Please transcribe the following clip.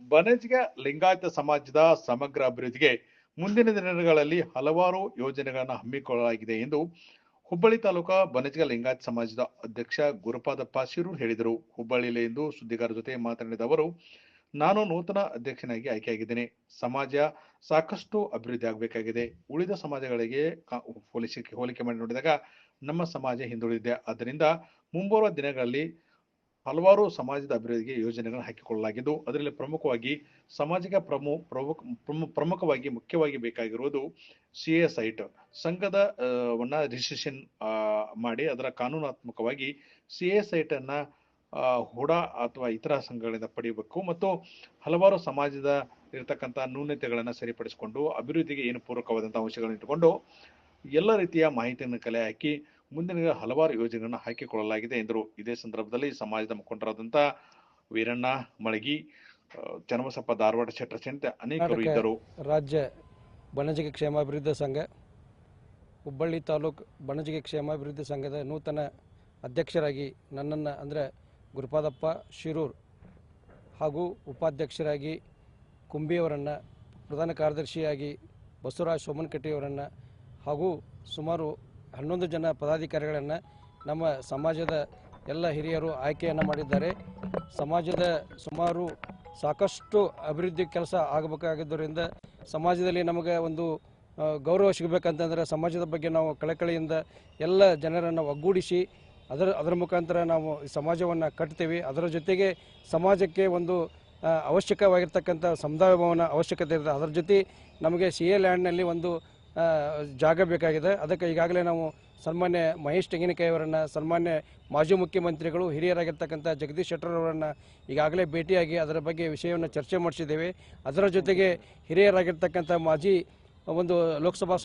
ಬನಜಿಗ ಲಿಂಗಾಯತ ಸಮಾಜದ ಸಮಗ್ರ ಅಭಿವೃದ್ಧಿಗೆ ಮುಂದಿನ ದಿನಗಳಲ್ಲಿ ಹಲವಾರು ಯೋಜನೆಗಳನ್ನು ಹಮ್ಮಿಕೊಳ್ಳಲಾಗಿದೆ ಎಂದು ಹುಬ್ಬಳ್ಳಿ ತಾಲೂಕಾ ಬನಜ್ಗ ಲಿಂಗಾಯತ ಸಮಾಜದ ಅಧ್ಯಕ್ಷ ಗುರುಪಾದಪ್ಪ ಶಿರೂರ್ ಹೇಳಿದರು. ಹುಬ್ಬಳ್ಳಿಯಲ್ಲಿ ಇಂದು ಸುದ್ದಿಗಾರರ ಜೊತೆ ಮಾತನಾಡಿದ ಅವರು, ನಾನು ನೂತನ ಅಧ್ಯಕ್ಷನಾಗಿ ಆಯ್ಕೆಯಾಗಿದ್ದೇನೆ. ಸಮಾಜ ಸಾಕಷ್ಟು ಅಭಿವೃದ್ಧಿ ಆಗಬೇಕಾಗಿದೆ. ಉಳಿದ ಸಮಾಜಗಳಿಗೆ ಹೋಲಿಸಿ, ಹೋಲಿಕೆ ಮಾಡಿ ನೋಡಿದಾಗ ನಮ್ಮ ಸಮಾಜ ಹಿಂದುಳಿದಿದೆ. ಆದ್ದರಿಂದ ಮುಂಬರುವ ದಿನಗಳಲ್ಲಿ ಹಲವಾರು ಸಮಾಜದ ಅಭಿವೃದ್ಧಿಗೆ ಯೋಜನೆಗಳನ್ನು ಹಾಕಿಕೊಳ್ಳಲಾಗಿದ್ದು, ಅದರಲ್ಲಿ ಪ್ರಮುಖವಾಗಿ ಸಮಾಜಿಕ ಪ್ರಮು, ಪ್ರಮುಖ, ಪ್ರಮು- ಪ್ರಮುಖವಾಗಿ ಮುಖ್ಯವಾಗಿ ಬೇಕಾಗಿರುವುದು ಸಿ ಎ ಸೈಟ್ ಸಂಘದ ವನ್ನ ರಿಜಿಸ್ಟ್ರೇಷನ್ ಮಾಡಿ ಅದರ ಕಾನೂನಾತ್ಮಕವಾಗಿ ಸಿ ಎ ಸೈಟ್ ಅನ್ನ ಹುಡಾ ಅಥವಾ ಇತರ ಸಂಘಗಳಿಂದ ಪಡೆಯಬೇಕು ಮತ್ತು ಹಲವಾರು ಸಮಾಜದ ಇರತಕ್ಕಂಥ ನ್ಯೂನತೆಗಳನ್ನು ಸರಿಪಡಿಸಿಕೊಂಡು ಅಭಿವೃದ್ಧಿಗೆ ಏನು ಪೂರಕವಾದಂತಹ ಅಂಶಗಳನ್ನು ಇಟ್ಟುಕೊಂಡು ಎಲ್ಲ ರೀತಿಯ ಮಾಹಿತಿಯನ್ನು ಕಲೆ ಹಾಕಿ ಮುಂದಿನ ಹಲವಾರು ಯೋಜನೆಗಳನ್ನು ಹಾಕಿಕೊಳ್ಳಲಾಗಿದೆ ಎಂದರು. ಇದೇ ಸಂದರ್ಭದಲ್ಲಿ ಸಮಾಜದ ಮುಖಂಡರಾದಂತಹ ವೀರಣ್ಣ ಮಳಗಿ ಚನ್ನಬಸಪ್ಪ ಧಾರವಾಡ ಶೆಟ್ಟರ್ ಸೇರಿದಂತೆ ಅನೇಕರು ಇದ್ದರು. ರಾಜ್ಯ ಬಣಜಿಗೆ ಕ್ಷೇಮಾಭಿವೃದ್ಧಿ ಸಂಘ ಹುಬ್ಬಳ್ಳಿ ತಾಲೂಕು ಬಣಜಿಗೆ ಕ್ಷೇಮಾಭಿವೃದ್ಧಿ ಸಂಘದ ನೂತನ ಅಧ್ಯಕ್ಷರಾಗಿ ನನ್ನನ್ನು ಅಂದರೆ ಗುರುಪಾದಪ್ಪ ಶಿರೂರ್ ಹಾಗೂ ಉಪಾಧ್ಯಕ್ಷರಾಗಿ ಕುಂಬಿಯವರನ್ನು ಪ್ರಧಾನ ಕಾರ್ಯದರ್ಶಿಯಾಗಿ ಬಸವರಾಜ್ ಸೋಮನಕಟ್ಟಿಯವರನ್ನು ಹಾಗೂ ಸುಮಾರು ಹನ್ನೊಂದು ಜನ ಪದಾಧಿಕಾರಿಗಳನ್ನು ನಮ್ಮ ಸಮಾಜದ ಎಲ್ಲ ಹಿರಿಯರು ಆಯ್ಕೆಯನ್ನು ಮಾಡಿದ್ದಾರೆ. ಸಮಾಜದ ಸುಮಾರು ಸಾಕಷ್ಟು ಅಭಿವೃದ್ಧಿ ಕೆಲಸ ಆಗಬೇಕಾಗಿದ್ದರಿಂದ ಸಮಾಜದಲ್ಲಿ ನಮಗೆ ಒಂದು ಗೌರವ ಸಿಗಬೇಕಂತಂದರೆ ಸಮಾಜದ ಬಗ್ಗೆ ನಾವು ಕಳಕಳಿಯಿಂದ ಎಲ್ಲ ಜನರನ್ನು ಒಗ್ಗೂಡಿಸಿ ಅದರ ಅದರ ಮುಖಾಂತರ ನಾವು ಸಮಾಜವನ್ನು ಕಟ್ತೀವಿ. ಅದರ ಜೊತೆಗೆ ಸಮಾಜಕ್ಕೆ ಒಂದು ಅವಶ್ಯಕವಾಗಿರ್ತಕ್ಕಂಥ ಸಮುದಾಯ ಭವನ ಅವಶ್ಯಕತೆ ಇರ್ತದೆ. ಅದರ ಜೊತೆ ನಮಗೆ ಸಿ ಎ ಲ್ಯಾಂಡ್ನಲ್ಲಿ ಒಂದು ಜಾಗ ಬೇಕಾಗಿದೆ. ಅದಕ್ಕೆ ಈಗಾಗಲೇ ನಾವು ಸನ್ಮಾನ್ಯ ಮಹೇಶ್ ತೆಂಗಿನಕಾಯಿ ಅವರನ್ನು, ಸನ್ಮಾನ್ಯ ಮಾಜಿ ಮುಖ್ಯಮಂತ್ರಿಗಳು, ಹಿರಿಯರಾಗಿರ್ತಕ್ಕಂಥ ಜಗದೀಶ್ ಶೆಟ್ಟರ್ ಅವರನ್ನು ಈಗಾಗಲೇ ಭೇಟಿಯಾಗಿ ಅದರ ಬಗ್ಗೆ ವಿಷಯವನ್ನು ಚರ್ಚೆ ಮಾಡಿಸಿದ್ದೇವೆ. ಅದರ ಜೊತೆಗೆ ಹಿರಿಯರಾಗಿರ್ತಕ್ಕಂಥ ಮಾಜಿ ಒಂದು ಲೋಕಸಭಾ